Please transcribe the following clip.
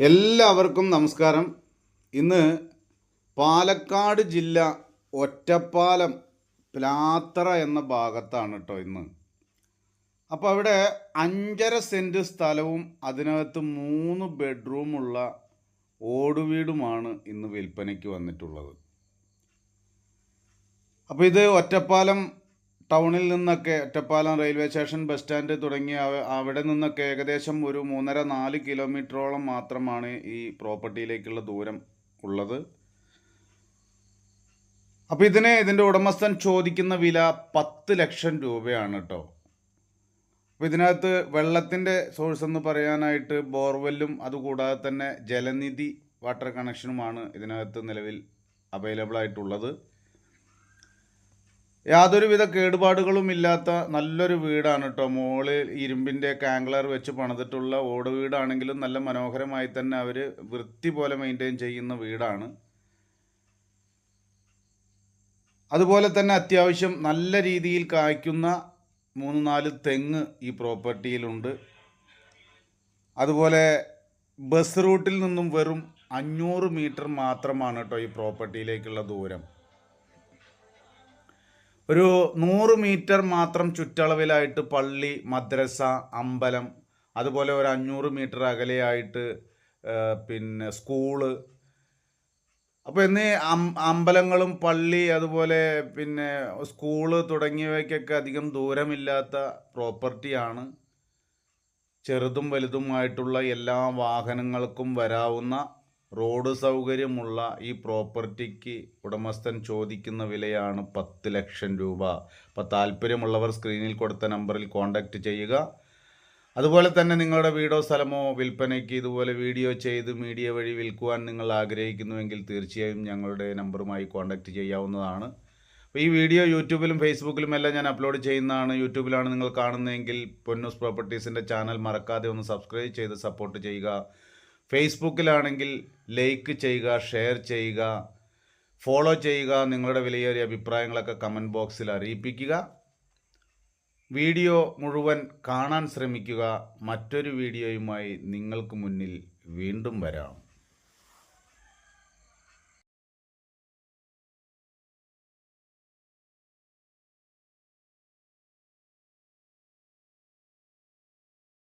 എല്ലാവർക്കും നമസ്കാരം. ഇന്ന് പാലക്കാട് ജില്ല ഒറ്റപ്പാലം പ്ലാത്തറ എന്ന ഭാഗത്താണ് കേട്ടോ ഇന്ന്. അപ്പോൾ അവിടെ അഞ്ചര സെന്റ് സ്ഥലവും അതിനകത്ത് മൂന്ന് ബെഡ്റൂമുള്ള ഓടുവീടുമാണ് ഇന്ന് വിൽപ്പനയ്ക്ക് വന്നിട്ടുള്ളത്. അപ്പോൾ ഇത് ഒറ്റപ്പാലം ടൗണിൽ നിന്നൊക്കെ Ottapalam railway station bus stand തുടങ്ങിയ അവിടെ നിന്നൊക്കെ ഏകദേശം ഒരു മൂന്നര നാല് കിലോമീറ്ററോളം മാത്രമാണ് ഈ പ്രോപ്പർട്ടിയിലേക്കുള്ള ദൂരം ഉള്ളത്. അപ്പോൾ ഇതിന് ഇതിന്റെ ഉടമസ്ഥൻ ചോദിക്കുന്ന വില പത്ത് ലക്ഷം രൂപയാണ് കേട്ടോ അപ്പോൾ ഇതിനകത്ത് വെള്ളത്തിന്റെ സോഴ്സ് എന്ന് പറയാനായിട്ട് ബോർവെല്ലും അതുകൂടാതെ തന്നെ ജലനിധി വാട്ടർ കണക്ഷനുമാണ് ഇതിനകത്ത് നിലവിൽ അവൈലബിൾ ആയിട്ടുള്ളത്. യാതൊരുവിധ കേടുപാടുകളും ഇല്ലാത്ത നല്ലൊരു വീടാണ് കേട്ടോ മുകളിൽ ഇരുമ്പിന്റെ കാങ്ക്ലർ വെച്ച് പണിതിട്ടുള്ള ഓട് വീടാണെങ്കിലും നല്ല മനോഹരമായി തന്നെ അവർ വൃത്തി പോലെ മെയിന്റെയിൻ ചെയ്യുന്ന വീടാണ്. അതുപോലെ തന്നെ അത്യാവശ്യം നല്ല രീതിയിൽ കായ്ക്കുന്ന മൂന്ന് നാല് തെങ്ങ് ഈ പ്രോപ്പർട്ടിയിലുണ്ട്. അതുപോലെ ബസ് റൂട്ടിൽ നിന്നും വെറും അഞ്ഞൂറ് മീറ്റർ മാത്രമാണ് കേട്ടോ ഈ പ്രോപ്പർട്ടിയിലേക്കുള്ള ദൂരം. ഒരു നൂറ് മീറ്റർ മാത്രം ചുറ്റളവിലായിട്ട് പള്ളി മദ്രസ അമ്പലം അതുപോലെ ഒരു അഞ്ഞൂറ് മീറ്റർ അകലെയായിട്ട് പിന്നെ സ്കൂൾ. അപ്പോൾ എന്നീ അമ്പലങ്ങളും പള്ളി അതുപോലെ പിന്നെ സ്കൂൾ തുടങ്ങിയവയ്ക്കൊക്കെ അധികം ദൂരമില്ലാത്ത പ്രോപ്പർട്ടിയാണ്. ചെറുതും വലുതുമായിട്ടുള്ള എല്ലാ വാഹനങ്ങൾക്കും വരാവുന്ന റോഡ് സൗകര്യമുള്ള ഈ പ്രോപ്പർട്ടിക്ക് ഉടമസ്ഥൻ ചോദിക്കുന്ന വിലയാണ് പത്ത് ലക്ഷം രൂപ. അപ്പോൾ താല്പര്യമുള്ളവർ സ്ക്രീനിൽ കൊടുത്ത നമ്പറിൽ കോൺടാക്റ്റ് ചെയ്യുക. അതുപോലെ തന്നെ നിങ്ങളുടെ വീടോ സ്ഥലമോ വിൽപ്പനയ്ക്ക് ഇതുപോലെ വീഡിയോ ചെയ്ത് മീഡിയ വഴി വിൽക്കുവാൻ നിങ്ങൾ ആഗ്രഹിക്കുന്നുവെങ്കിൽ തീർച്ചയായും ഞങ്ങളുടെ നമ്പറുമായി കോൺടാക്റ്റ് ചെയ്യാവുന്നതാണ്. അപ്പോൾ ഈ വീഡിയോ യൂട്യൂബിലും ഫേസ്ബുക്കിലും എല്ലാം ഞാൻ അപ്ലോഡ് ചെയ്യുന്നതാണ്. യൂട്യൂബിലാണ് നിങ്ങൾ കാണുന്നതെങ്കിൽ പൊന്നൂസ് പ്രോപ്പർട്ടീസിന്റെ ചാനൽ മറക്കാതെ ഒന്ന് സബ്സ്ക്രൈബ് ചെയ്ത് സപ്പോർട്ട് ചെയ്യുക. ഫേസ്ബുക്കിലാണെങ്കിൽ ലൈക്ക് ചെയ്യുക ഷെയർ ചെയ്യുക ഫോളോ ചെയ്യുക നിങ്ങളുടെ വിലയേറിയ അഭിപ്രായങ്ങളൊക്കെ കമന്റ് ബോക്സിൽ അറിയിപ്പിക്കുക. വീഡിയോ മുഴുവൻ കാണാൻ ശ്രമിക്കുക. മറ്റൊരു വീഡിയോയുമായി നിങ്ങൾക്ക് മുന്നിൽ വീണ്ടും വരാം.